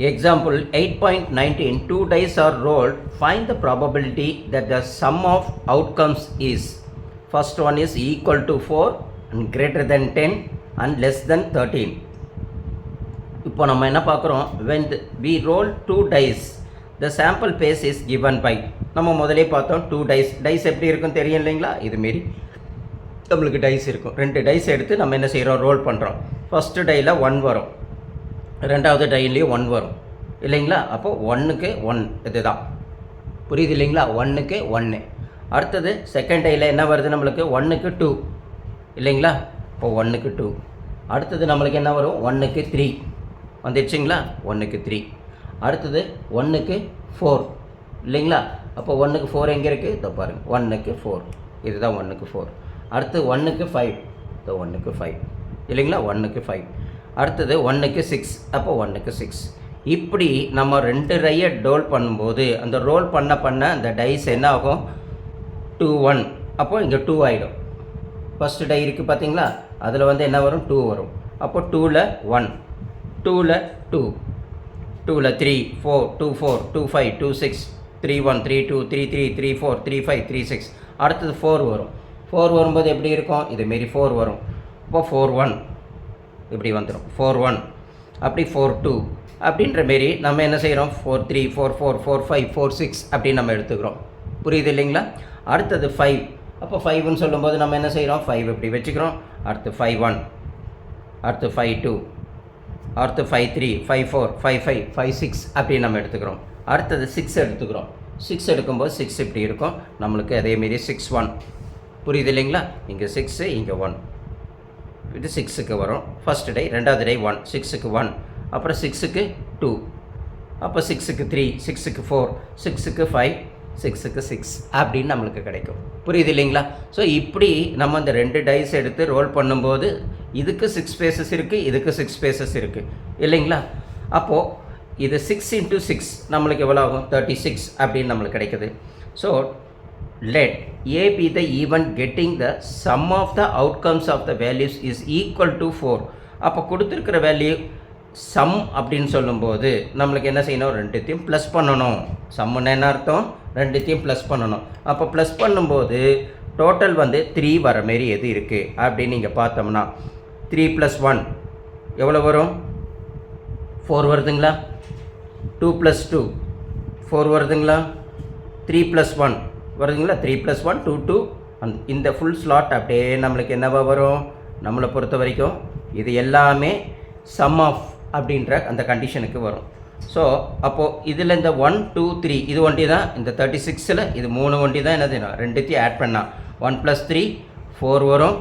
Example 8.19 Two dice are rolled. Find the probability that the sum of outcomes is first one is equal to 4 and greater than 10 and less than 13. இப்போ நம்ம என்ன பார்க்குறோம் when the, we roll two dice the sample pace is given by நம்ம முதலே பார்த்தோம் two dies dies எப்படி இருக்கும் தெரியும் இல்லைங்களா இதுமாரி நம்மளுக்கு டைஸ் இருக்கும் ரெண்டு டைஸ் எடுத்து நம்ம என்ன செய்கிறோம் ரோல் பண்ணுறோம் ஃபஸ்ட்டு டையில் ஒன் வரும் ரெண்டாவது டைன்லேயும் ஒன் வரும். இல்லைங்களா? அப்போது ஒன்றுக்கு ஒன் இதுதான். புரியுது இல்லைங்களா? ஒன்றுக்கு ஒன்று அடுத்தது செகண்ட் டையில் என்ன வருது நம்மளுக்கு? ஒன்றுக்கு டூ இல்லைங்களா? இப்போ ஒன்றுக்கு டூ அடுத்தது நம்மளுக்கு என்ன வரும்? ஒன்றுக்கு த்ரீ வந்துடுச்சுங்களா? ஒன்றுக்கு த்ரீ அடுத்தது ஒன்றுக்கு ஃபோர் இல்லைங்களா? அப்போ ஒன்றுக்கு ஃபோர் எங்கே இருக்குது இதோ பாருங்கள் ஒன்றுக்கு ஃபோர் இதுதான் ஒன்றுக்கு ஃபோர் அடுத்து ஒன்றுக்கு ஃபைவ் இதோ ஒன்றுக்கு ஃபைவ் இல்லைங்களா? ஒன்றுக்கு ஃபைவ் அடுத்தது ஒன்றுக்கு சிக்ஸ் அப்போ ஒன்றுக்கு சிக்ஸ் இப்படி நம்ம ரெண்டு ரையை டோல் பண்ணும்போது அந்த ரோல் பண்ண பண்ண அந்த டைஸ் என்ன ஆகும் டூ ஒன் அப்போ இங்கே டூ ஆகிடும் ஃபஸ்ட்டு டை இருக்குது பார்த்தீங்களா அதில் வந்து என்ன வரும்? டூ வரும். அப்போ டூவில் ஒன் டூவில் டூ டூவில் three four two four two five two six three one three two three three three four three five three six அடுத்தது ஃபோர் வரும். ஃபோர் வரும்போது எப்படி இருக்கும்? இதுமாரி ஃபோர் வரும். இப்போ ஃபோர் ஒன் இப்படி வந்துடும் ஃபோர் ஒன் அப்படி ஃபோர் டூ அப்படின்ற மாரி நம்ம என்ன செய்கிறோம் four three four four four five four six அப்படின்னு நம்ம எடுத்துக்கிறோம். புரியுது இல்லைங்களா? அடுத்தது ஃபைவ் அப்போ ஃபைவ்னு சொல்லும்போது நம்ம என்ன செய்கிறோம் ஃபைவ் இப்படி வச்சுக்கிறோம். அடுத்து ஃபைவ் ஒன் அடுத்து ஃபைவ் டூ அடுத்து five three five four five five five six அப்படின்னு நம்ம எடுத்துக்கிறோம். அடுத்தது சிக்ஸ் எடுத்துக்கிறோம். சிக்ஸ் எடுக்கும்போது சிக்ஸ் இப்படி இருக்கும். நம்மளுக்கு அதேமாரி சிக்ஸ் ஒன் புரியுது இல்லைங்களா? இங்கே சிக்ஸு இங்கே ஒன் இது சிக்ஸுக்கு வரும். ஃபஸ்ட் டே ரெண்டாவது டே ஒன் சிக்ஸுக்கு ஒன் அப்புறம் சிக்ஸுக்கு டூ அப்போ சிக்ஸுக்கு த்ரீ சிக்ஸுக்கு ஃபோர் சிக்ஸுக்கு ஃபைவ் சிக்ஸுக்கு சிக்ஸ் அப்படின்னு நம்மளுக்கு கிடைக்கும். புரியுது இல்லைங்களா? ஸோ இப்படி நம்ம இந்த ரெண்டு டைஸ் எடுத்து ரோல் பண்ணும்போது இதுக்கு சிக்ஸ் ஸ்பேசஸ் இருக்குது இதுக்கு சிக்ஸ் ஸ்பேசஸ் இருக்குது இல்லைங்களா? அப்போது இது சிக்ஸ் இன்ட்டு சிக்ஸ் நம்மளுக்கு எவ்வளோ ஆகும்? தேர்ட்டி சிக்ஸ் அப்படின்னு நம்மளுக்கு கிடைக்குது. So let a be the event getting the sum of the outcomes of the values is equal to 4 அப்போ கொடுத்துருக்கிற வேல்யூ சம் அப்படின்னு சொல்லும்போது நம்மளுக்கு என்ன செய்யணும்? ரெண்டுத்தையும் ப்ளஸ் பண்ணணும். சம்முன்னு என்ன அர்த்தம்? ரெண்டுத்தையும் ப்ளஸ் பண்ணணும். அப்போ ப்ளஸ் பண்ணும்போது டோட்டல் வந்து த்ரீ வர மாரி எது இருக்குது அப்படின்னு நீங்கள் பார்த்தோம்னா த்ரீ ப்ளஸ் ஒன் எவ்வளோ வரும்? ஃபோர் வருதுங்களா? டூ ப்ளஸ் டூ ஃபோர் வருதுங்களா? த்ரீ ப்ளஸ் ஒன் வருதுங்களா? Three plus one two two அந் இந்த ஃபுல் ஸ்லாட் அப்படியே நம்மளுக்கு என்னவா வரும்? நம்மளை பொறுத்த வரைக்கும் இது எல்லாமே சம் ஆஃப் அப்படின்ற அந்த கண்டிஷனுக்கு வரும். ஸோ அப்போது இதில் இந்த ஒன் டூ த்ரீ இது ஒண்டி தான். இந்த தேர்ட்டி சிக்ஸில் இது மூணு ஒண்டி தான். என்னது? ரெண்டுத்தையும் ஆட் பண்ணால் ஒன் ப்ளஸ் த்ரீ ஃபோர் வரும்.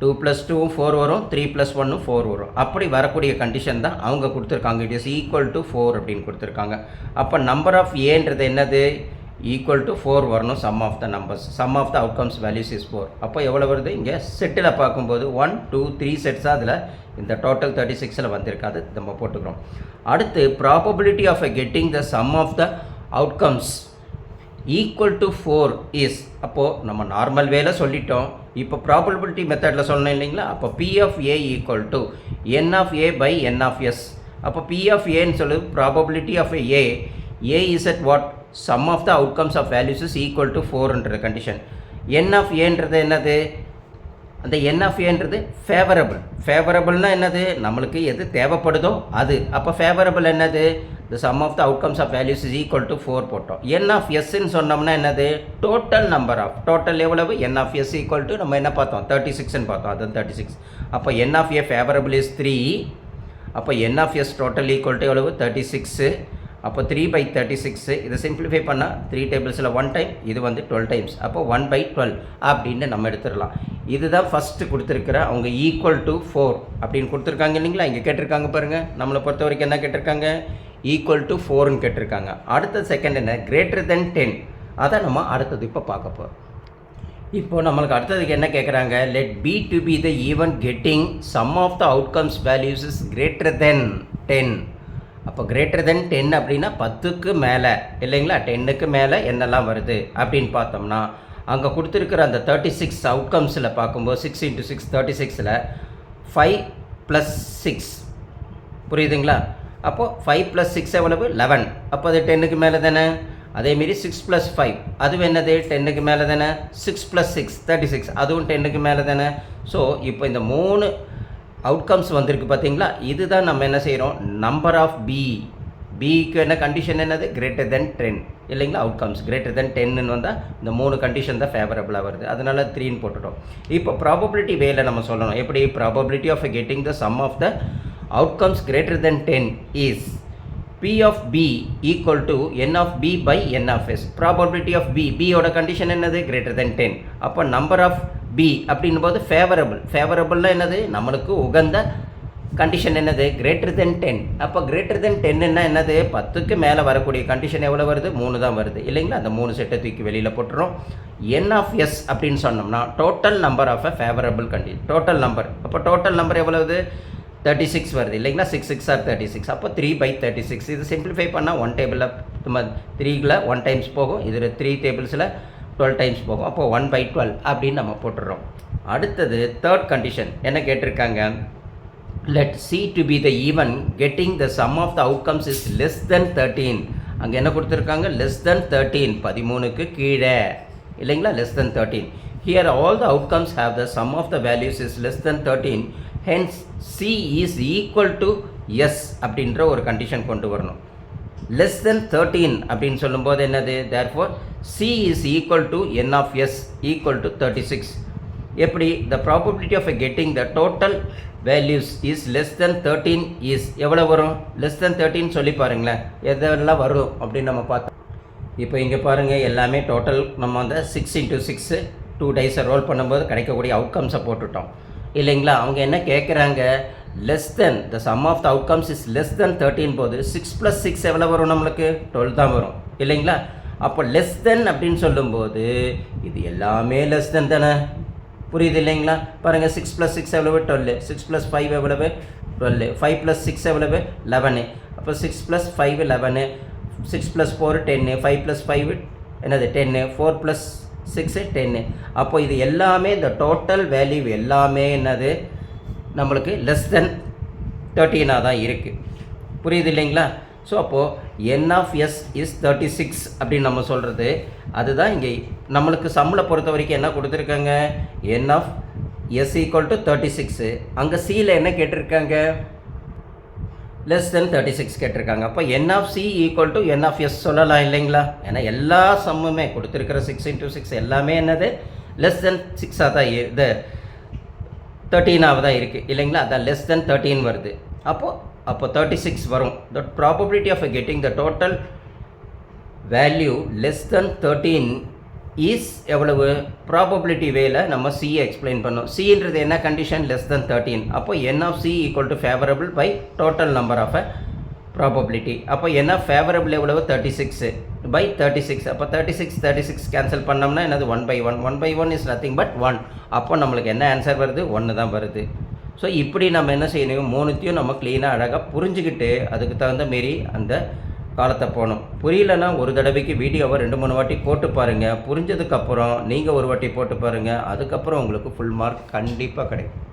டூ ப்ளஸ் டூவும் ஃபோர் வரும். த்ரீ ப்ளஸ் ஒன்னும் ஃபோர் வரும். அப்படி வரக்கூடிய கண்டிஷன் தான் அவங்க கொடுத்துருக்காங்க. It is equal to four அப்படின்னு கொடுத்துருக்காங்க. அப்போ நம்பர் ஆஃப் ஏன்றது என்னது? ஈக்குவல் டு ஃபோர் வரணும். Sum of the numbers sum of the outcomes values is four அப்போ எவ்வளோ வருது? இங்கே செட்டில் பார்க்கும்போது ஒன் டூ த்ரீ செட்ஸாக அதில் இந்த டோட்டல் தேர்ட்டி சிக்ஸில் வந்திருக்காது நம்ம போட்டுக்கிறோம். அடுத்து probability of a getting the sum of the outcomes equal to four is அப்போது நம்ம நார்மல் வேல சொல்லிட்டோம். இப்போ ப்ராபபிலிட்டி மெத்தடில் சொன்னோம் இல்லைங்களா? அப்போ P of A equal to N of A by N of S P of of ஏன்னு சொல்லு probability of A A is at what sum of the outcomes of values is equal to ஃபோர்ன்ற condition N of ஏன்றது என்னது? அந்த என் of ஏன்றது favourable ஃபேவரபிள்னால் என்னது? நம்மளுக்கு எது தேவைப்படுதோ அது. அப்போ ஃபேவரபிள் என்னது? The sum of the outcomes of values is equal to four போட்டோம். என் ஆஃப் எஸ்ன்னு சொன்னோம்னா என்னது? டோட்டல் நம்பர் ஆஃப் டோட்டல் எவ்வளவு? N of S equal to நம்ம என்ன பார்த்தோம்? தேர்ட்டி சிக்ஸ்னு பார்த்தோம். அது தேர்ட்டி சிக்ஸ் அப்போ N of A favourable is three அப்போ N of S total equal to எவ்வளவு? தேர்ட்டி சிக்ஸு அப்போ த்ரீ பை தேர்ட்டி சிக்ஸு இதை சிம்பிளிஃபை பண்ணால் த்ரீ டேபிள்ஸில் ஒன் டைம் இது வந்து டுவெல் டைம்ஸ் அப்போ ஒன் பை டுவெல் அப்படின்னு நம்ம எடுத்துடலாம். இதுதான் ஃபஸ்ட்டு கொடுத்துருக்குற அவங்க ஈக்குவல் டு ஃபோர் அப்படின்னு கொடுத்துருக்காங்க இல்லைங்களா? இங்கே கேட்டிருக்காங்க பாருங்கள் நம்மளை பொறுத்த வரைக்கும் என்ன கேட்டிருக்காங்க? ஈக்குவல் டு ஃபோர்னு கேட்டிருக்காங்க. அடுத்த செகண்ட் என்ன? கிரேட்டர் தென் டென் அதை நம்ம அடுத்தது இப்போ பார்க்க போகிறோம் இப்போ நம்மளுக்கு அடுத்ததுக்கு என்ன கேட்குறாங்க let B to be the event getting sum of the outcomes values is greater than ten அப்போ கிரேட்டர் தென் டென் அப்படின்னா பத்துக்கு மேலே இல்லைங்களா? டென்னுக்கு மேலே என்னெல்லாம் வருது அப்படின்னு பார்த்தோம்னா அங்கே கொடுத்துருக்குற அந்த தேர்ட்டி சிக்ஸ் அவுட்கம்ஸில் பார்க்கும்போது சிக்ஸ் இன்ட்டு சிக்ஸ் தேர்ட்டி சிக்ஸில் ஃபைவ் ப்ளஸ் சிக்ஸ் புரியுதுங்களா? அப்போது ஃபைவ் ப்ளஸ் சிக்ஸ் எவ்வளவு? லெவன் அப்போ அது டென்னுக்கு மேலே தானே? அதேமாரி சிக்ஸ் ப்ளஸ் ஃபைவ் அதுவும் என்னது? டென்னுக்கு மேலே தானே? Six plus six thirty six அதுவும் டென்னுக்கு மேலே தானே? ஸோ இப்போ இந்த மூணு அவுட்கம்ஸ் வந்திருக்கு பார்த்தீங்களா? இதுதான் நம்ம என்ன செய்கிறோம் நம்பர் ஆஃப் பி பிக்கு என்ன கண்டிஷன் என்னது? கிரேட்டர் தென் டென் இல்லைங்களா? அவுட்கம்ஸ் கிரேட்டர் தென் டென்னு வந்தால் இந்த மூணு கண்டிஷன் தான் ஃபேவரபுளாக வருது. அதனால் த்ரீன்னு போட்டுட்டோம். இப்போ ப்ராபபிலிட்டி வேல நம்ம சொல்லணும். எப்படி? Probability of getting the sum of the outcomes greater than ten is P of B equal to N of B by N of S probability of B பியோட கண்டிஷன் என்னது? கிரேட்டர் தென் டென் அப்போ number of B அப்படின்னும் போது favourable ஃபேவரபிள்னா என்னது? நம்மளுக்கு உகந்த condition என்னது? கிரேட்டர் தென் டென் அப்போ கிரேட்டர் தென் 10 என்னது? பத்துக்கு மேலே வரக்கூடிய கண்டிஷன் எவ்வளோ வருது? மூணு தான் வருது. இல்லைங்களா? அந்த மூணு செட்டை தூக்கி வெளியில் போட்டுரும் என் ஆஃப் எஸ் அப்படின்னு சொன்னோம்னா total number of a favourable condition total number அப்போ டோட்டல் நம்பர் எவ்வளவு தேர்ட்டி சிக்ஸ் வருது. இல்லைங்களா? Six six are thirty six அப்போ த்ரீ பை தேர்ட்டி சிக்ஸ் இது சிம்பிளிஃபை பண்ணால் ஒன் டேபிளில் நம்ம ஒன் டைம்ஸ் போகும். இதில் த்ரீ டேபிள்ஸில் டுவெல் டைம்ஸ் போகும். அப்போது ஒன் பை டுவெல் அப்படின்னு நம்ம போட்டுடுறோம். அடுத்தது தேர்ட் கண்டிஷன் என்ன கேட்டிருக்காங்க? Let C to be the event getting the sum of the outcomes is less than thirteen அங்கே என்ன கொடுத்துருக்காங்க? லெஸ் தென் தேர்ட்டீன் பதிமூணுக்கு கீழே. இல்லைங்களா? Less than thirteen here all the outcomes have the sum of the values is less than thirteen hence C is equal to S அப்படின்ற ஒரு condition கொண்டு வரணும். லெஸ் தென் தேர்ட்டீன் அப்படின்னு சொல்லும்போது என்னது? Therefore C is equal to N of S equal to thirty six எப்படி the probability of getting the total values is less than thirteen is எவ்வளோ வரும்? லெஸ் தென் தேர்ட்டின் சொல்லி பாருங்களேன். எதெல்லாம் வரும் அப்படின்னு நம்ம பார்த்தோம். இப்போ இங்கே பாருங்கள் எல்லாமே டோட்டல் நம்ம வந்து சிக்ஸ் இன்ட்டு சிக்ஸு டூ டைஸை ரோல் பண்ணும்போது கிடைக்கக்கூடிய அவுட்கம்ஸை போட்டுட்டோம். இல்லைங்களா? அவங்க என்ன கேட்குறாங்க less than the sum of the outcomes is less than thirteen போது சிக்ஸ் ப்ளஸ் சிக்ஸ் எவ்வளோ வரும் நம்மளுக்கு? டுவெல் தான் வரும். இல்லைங்களா? அப்போ லெஸ் தென் அப்படின்னு சொல்லும்போது இது எல்லாமே லெஸ் தென் தானே? புரியுது இல்லைங்களா? பாருங்கள் சிக்ஸ் ப்ளஸ் சிக்ஸ் எவ்வளவு? டுவெல் சிக்ஸ் ப்ளஸ் ஃபைவ் எவ்வளவு? டுவெல் ஃபைவ் ப்ளஸ் சிக்ஸ் எவ்வளவு? லெவனு அப்போ six plus five eleven six plus four ten five plus five என்னது? Ten four plus six ten அப்போ இது எல்லாமே இந்த டோட்டல் வேல்யூ எல்லாமே என்னது? நம்மளுக்கு லெஸ் தென் தேர்ட்டீனாக தான் இருக்குது புரியுது இல்லைங்களா? ஸோ அப்போது N of S is thirty six அப்படின்னு நம்ம சொல்கிறது அதுதான் இங்கே நம்மளுக்கு சம்பளை பொறுத்த வரைக்கும் என்ன கொடுத்துருக்காங்க? N of S equal to thirty six அங்கே சியில் என்ன கேட்டிருக்காங்க? லெஸ் தென் தேர்ட்டி சிக்ஸ் கேட்டிருக்காங்க. அப்போ N of C equal to N of S சொல்லலாம் இல்லைங்களா? ஏன்னா எல்லா சம்முமே கொடுத்துருக்கிற சிக்ஸ் இன்ட்டு சிக்ஸ் எல்லாமே என்னது? லெஸ் தென் சிக்ஸாக தான் இது. தேர்ட்டீனாக தான் இருக்குது இல்லைங்களா? அதான் லெஸ் தென் தேர்ட்டீன் வருது. அப்போது அப்போ தேர்ட்டி சிக்ஸ் வரும். The probability of getting the total value less than thirteen is எவ்வளவு? ப்ராபபிலிட்டி வேல நம்ம சியை எக்ஸ்பிளைன் பண்ணோம். சின்றது என்ன கண்டிஷன் லெஸ் தென் தேர்ட்டீன் அப்போ N of C equal to favourable by total number of a probability அப்போ என்ன? Favourable எவ்வளவு? Thirty six by thirty six அப்போ thirty six thirty six cancel பண்ணோம்னா என்னது? One by one one by one is nothing but one அப்போ நம்மளுக்கு என்ன answer வருது? ஒன்று தான் வருது. ஸோ இப்படி நம்ம என்ன செய்யணும்? மூணுத்தையும் நம்ம க்ளீனாக அழகாக புரிஞ்சுக்கிட்டு அதுக்கு தகுந்த மாரி அந்த காலத்தை போகணும். புரியலன்னா ஒரு தடவைக்கு வீடியோவை ரெண்டு மூணு வாட்டி போட்டு பாருங்கள் புரிஞ்சதுக்கப்புறம் நீங்கள் ஒரு வாட்டி போட்டு பாருங்கள் அதுக்கப்புறம் உங்களுக்கு ஃபுல் மார்க் கண்டிப்பாக கிடைக்கும்.